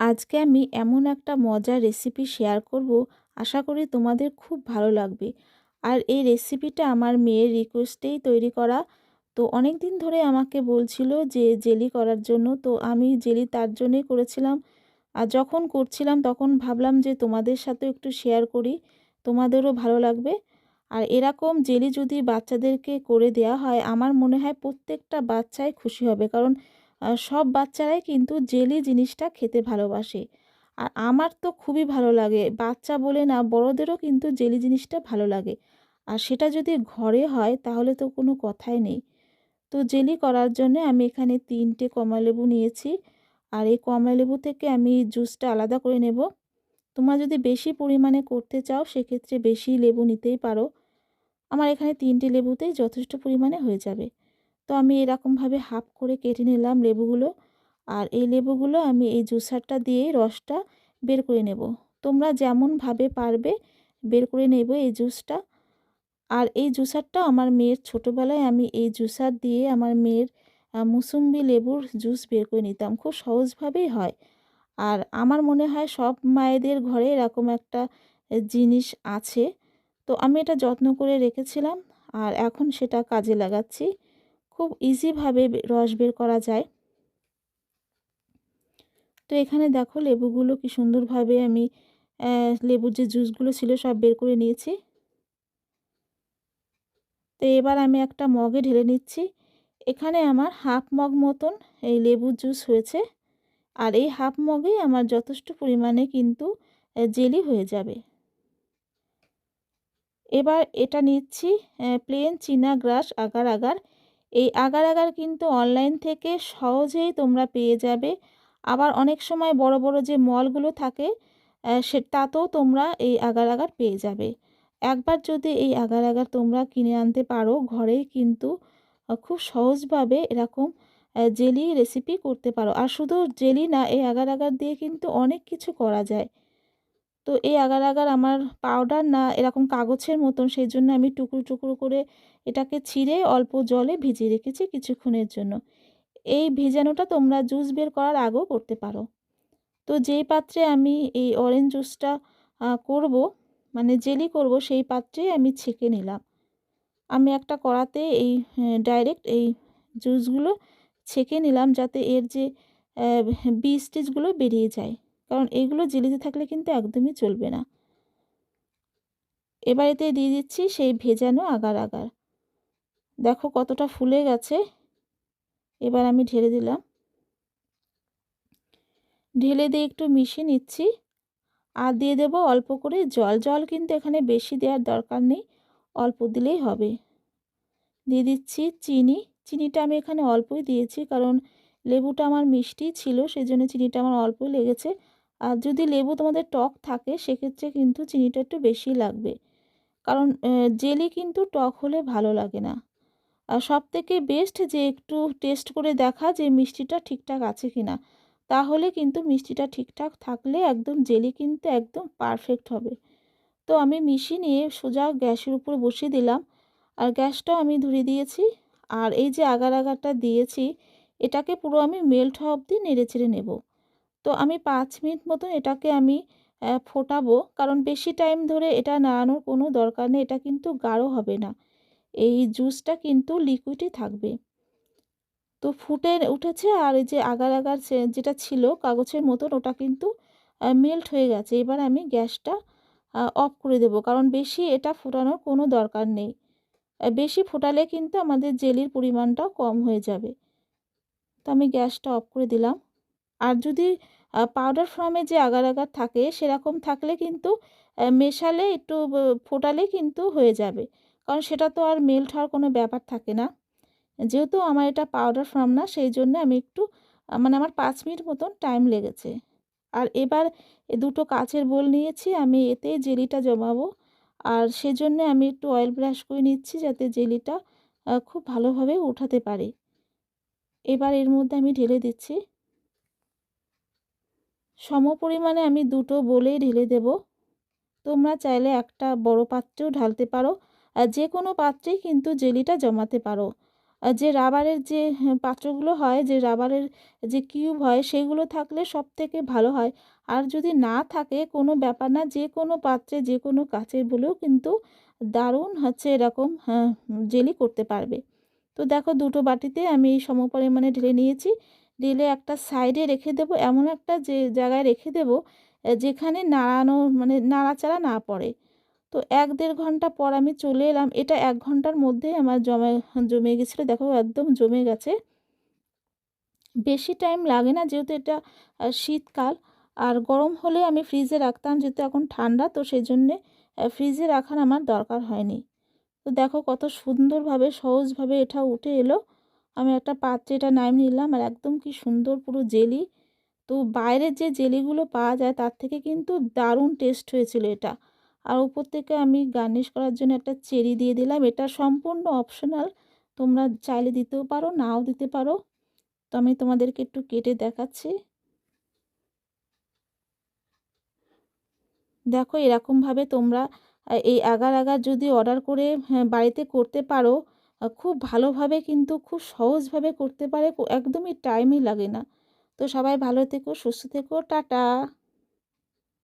আজকে আমি এমন একটা মজার রেসিপি শেয়ার করব, আশা করি তোমাদের খুব ভালো লাগবে। আর এই রেসিপিটা আমার মেয়ের রিকোয়েস্টেই তৈরি করা। তো অনেক দিন ধরে আমাকে বলছিল যে জেলি করার জন্য, তো আমি জেলি তার জন্যই করেছিলাম। আর যখন করছিলাম তখন ভাবলাম যে তোমাদের সাথে একটু শেয়ার করি, তোমাদেরও ভালো লাগবে। আর এরকম জেলি যদি বাচ্চাদেরকে করে দেয়া হয়, আমার মনে হয় প্রত্যেকটা বাচ্চাই খুশি হবে। কারণ সব বাচ্চারাই কিন্তু জেলি জিনিসটা খেতে ভালোবাসে। আর আমার তো খুবই ভালো লাগে। বাচ্চা বলে না, বড়দেরও কিন্তু জেলি জিনিসটা ভালো লাগে। আর সেটা যদি ঘরে হয়, তাহলে তো কোনো কথাই নেই। তো জেলি করার জন্য আমি এখানে তিনটে কমলালেবু নিয়েছি। আর এই কমলালেবু থেকে আমি জুসটা আলাদা করে নেব। তোমরা যদি বেশি পরিমাণে করতে চাও, সেক্ষেত্রে বেশি লেবু নিতেই পারো। আমার এখানে তিনটে লেবুতেই যথেষ্ট পরিমাণে হয়ে যাবে। তো আমি এরকমভাবে হাফ করে কেটে নিলাম লেবুগুলো। আর এই লেবুগুলো আমি এই জুসারটা দিয়ে রসটা বের করে নেব। তোমরা যেমনভাবে পারবে বের করে নেব এই জুসটা। আর এই জুসারটা আমার মেয়ের ছোটোবেলায় আমি এই জুসার দিয়ে আমার মেয়ের মুসুম্বি লেবুর জুস বের করে নিতাম। খুব সহজভাবেই হয়। আর আমার মনে হয় সব মায়েদের ঘরে এরকম একটা জিনিস আছে। তো আমি এটা যত্ন করে রেখেছিলাম। আর এখন সেটা কাজে লাগাচ্ছি। খুব ইজিভাবে রস বের করা যায়। তো এখানে দেখো লেবুগুলো কি সুন্দরভাবে আমি লেবুর যে জুসগুলো ছিল সব বের করে নিয়েছি। তো এবার আমি একটা মগে ঢেলে নিচ্ছি। এখানে আমার হাফ মগ মতন এই লেবুর জুস হয়েছে। আর এই হাফ মগেই আমার যথেষ্ট পরিমাণে কিন্তু জেলি হয়ে যাবে। এবার এটা নিচ্ছি প্লেন চীনা গ্রাস আগার আগার। এই আগার আগার কিন্তু অনলাইন থেকে সহজেই তোমরা পেয়ে যাবে। আবার অনেক সময় বড় বড় যে মলগুলো থাকে সে, তাতেও তোমরা এই আগার আগার পেয়ে যাবে। একবার যদি এই আগার আগার তোমরা কিনে আনতে পারো, ঘরেই কিন্তু খুব সহজভাবে এরকম জেলি রেসিপি করতে পারো। আর শুধু জেলি না, এই আগার আগার দিয়ে কিন্তু অনেক কিছু করা যায়। তো এই আগার আগার আমার পাউডার না এরকম কাগজের মতন সেই জন্য আমি টুকরো টুকরো করে এটাকে ছিঁড়ে অল্প জলে ভিজিয়ে রেখেছি কিছুক্ষণের জন্য। এই ভিজানোটা তোমরা জুস বের করার আগেও করতে পারো। তো যেই পাত্রে আমি এই অরেঞ্জ জুসটা করব মানে জেলি করব, সেই পাত্রেই আমি ছেঁকে নিলাম। আমি একটা কড়াতে এই ডাইরেক্ট এই জুসগুলো ছেঁকে নিলাম যাতে এর যে বীজ টিজগুলো বেরিয়ে যায়। কারণ এগুলো জেলিতে থাকলে কিন্তু একদমই চলবে না। এবার এতে দিয়ে দিচ্ছি সেই ভেজানো আগার আগার। দেখো কতটা ফুলে গেছে। এবার আমি ঢেলে দিলাম। ঢেলে দিয়ে একটু মিশিয়ে নিচ্ছি। আর দিয়ে দেব অল্প করে জল। জল কিন্তু এখানে বেশি দেওয়ার দরকার নেই, অল্প দিলেই হবে। দিয়ে দিচ্ছি চিনি। চিনিটা আমি এখানে অল্পই দিয়েছি কারণ লেবুটা আমার মিষ্টি ছিল, সেই জন্য চিনিটা আমার অল্পই লেগেছে। আর যদি লেবু তোমাদের টক থাকে, সেক্ষেত্রে কিন্তু চিনিটা একটু বেশি লাগবে। কারণ জেলি কিন্তু টক হলে ভালো লাগে না। আর সব থেকে বেস্ট যে একটু টেস্ট করে দেখা যে মিষ্টিটা ঠিকঠাক আছে কি না তাহলে কিন্তু মিষ্টিটা ঠিকঠাক থাকলে একদম জেলি কিন্তু একদম পারফেক্ট হবে। তো আমি মিশিয়ে নিয়ে সোজা গ্যাসের উপর বসিয়ে দিলাম। আর গ্যাসটাও আমি ধরিয়ে দিয়েছি। আর এই যে আগার আগারটা দিয়েছি, এটাকে পুরো আমি মেল্ট হওয়া অবধি নেড়ে চেড়ে নেব। তো আমি পাঁচ মিনিট মতন এটাকে আমি ফোটাবো। কারণ বেশি টাইম ধরে এটা নাড়ানোর কোনো দরকার নেই, এটা কিন্তু গাঢ় হবে না। এই জুসটা কিন্তু লিকুইডই থাকবে। তো ফুটে উঠেছে আর এই যে আগার আগার যেটা ছিল কাগজের মতন, ওটা কিন্তু মেল্ট হয়ে গেছে। এবার আমি গ্যাসটা অফ করে দেব। কারণ বেশি এটা ফোটানোর কোনো দরকার নেই। বেশি ফোটালে কিন্তু আমাদের জেলির পরিমাণটাও কম হয়ে যাবে। তো আমি গ্যাসটা অফ করে দিলাম। আর যদি পাউডার ফর্মে যে আগার আগার থাকে সেরকম থাকলে কিন্তু মেশালে একটু ফোটালে কিন্তু হয়ে যাবে। কারণ সেটা তো আর মেল্ট হওয়ার কোনো ব্যাপার থাকে না। যেহেতু আমার এটা পাউডার ফর্ম না, সেই জন্য আমি একটু মানে আমার পাঁচ মিনিট মতন টাইম লেগেছে। আর এবার দুটো কাচের বোল নিয়েছি, আমি এতে জেলিটা জমাবো। আর সেজন্য আমি একটু অয়েল ব্রাশ করে নিচ্ছি যাতে জেলিটা খুব ভালোভাবে উঠাতে পারি। এবার এর মধ্যে আমি ঢেলে দিচ্ছি। সম পরিমাণে আমি দুটো বলেই ঢেলে দেব। তোমরা চাইলে একটা বড় পাত্রেও ঢালতে পারো আর যে কোনো পাত্রেই কিন্তু জেলিটা জমাতে পারো। আর যে রাবারের যে হ্যাঁ, পাত্রগুলো হয় যে রাবারের যে কিউব হয় সেগুলো থাকলে সব থেকে ভালো হয়। আর যদি না থাকে কোনো ব্যাপার না যে কোনো পাত্রে যে কোনো কাচের বলেও কিন্তু দারুণ হচ্ছে এরকম হ্যাঁ, জেলি করতে পারবে। তো দেখো দুটো বাটিতে আমি এই সম পরিমাণে ঢেলে নিয়েছি। ঢেলে একটা সাইডে রেখে দেবো, এমন একটা যে জায়গায় রেখে দেবো যেখানে নাড়ানো মানে নাড়াচাড়া না পড়ে। তো এক দেড় ঘণ্টা পর আমি চলে এলাম, এটা এক ঘণ্টার মধ্যেই আমার জমে জমে গেছিল, দেখো একদম জমে গেছে। বেশি টাইম লাগে না যেহেতু এটা শীতকাল, আর গরম হলে আমি ফ্রিজে রাখতাম যেহেতু এখন ঠান্ডা, তো সেই জন্যে ফ্রিজে রাখার আমার দরকার হয়নি। তো দেখো কত সুন্দরভাবে, সহজভাবে এটা উঠে এলো। আমি একটা পাত্রে এটা নাম নিলাম আর একদম কি সুন্দর পুরো জেলি। তো বাইরের যে জেলিগুলো পাওয়া যায় তার থেকে কিন্তু দারুণ টেস্ট হয়েছিল এটা। আর উপর থেকে আমি গার্নিশ করার জন্য একটা চেরি দিয়ে দিলাম। এটা সম্পূর্ণ অপশনাল তোমরা চাইলে দিতেও পারো নাও দিতে পারো। তো আমি তোমাদেরকে একটু কেটে দেখাচ্ছি। দেখো এরকমভাবে তোমরা এই আগার আগার যদি অর্ডার করে হ্যাঁ, বাড়িতে করতে পারো খুব ভালোভাবে কিন্তু খুব সহজভাবে করতে পারে একদমই টাইমই লাগে না। তো সবাই ভালো থেকো, সুস্থ থেকো, টাটা।